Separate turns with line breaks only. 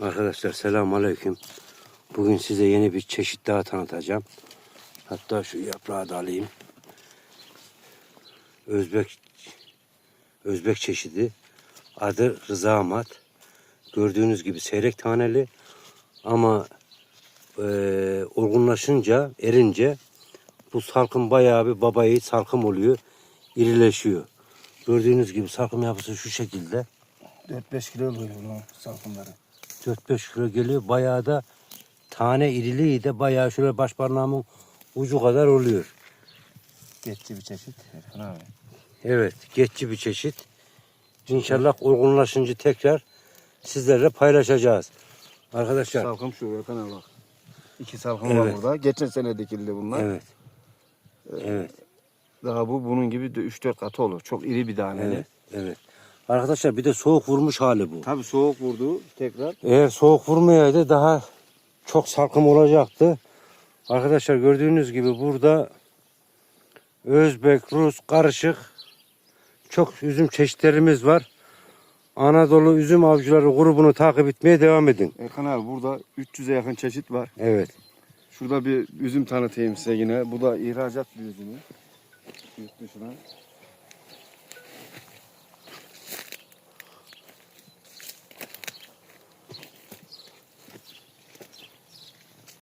Arkadaşlar selamun aleyküm. Bugün size yeni bir çeşit daha tanıtacağım. Hatta şu yaprağı da alayım. Özbek Özbek çeşidi. Adı Rıza Amat. Gördüğünüz gibi seyrek taneli ama eee olgunlaşınca, erince bu salkım bayağı bir baba yiğit salkım oluyor. İrileşiyor. Gördüğünüz gibi salkım yapısı şu şekilde.
4-5 kilo oluyor salkımları.
4-5 kilo geliyor. Bayağı da tane iriliği de bayağı şöyle baş parmağımın ucu kadar oluyor.
Geçici bir çeşit. Erkan abi.
Evet, geçici bir çeşit. İnşallah olgunlaşınca tekrar sizlerle paylaşacağız. Arkadaşlar,
Salkım şu Erkan abi bak. İki salkım
Evet.
var burada. Geçen sene dikildi bunlar.
evet. Evet,
Daha bu bunun gibi de 3-4 katı olur. Çok iri bir taneli.
evet, evet. Arkadaşlar bir de soğuk vurmuş hali bu.
Tabii soğuk vurdu tekrar.
Eğer soğuk vurmayaydı daha çok salkım olacaktı. Arkadaşlar gördüğünüz gibi burada Özbek, Rus karışık çok üzüm çeşitlerimiz var. Anadolu Üzüm Avcıları grubunu takip etmeye devam edin.
Erkan abi burada 300'e yakın çeşit var.
Evet.
Şurada bir üzüm tanıtayım size yine. Bu da ihracat bir üzümü. Yurt dışına.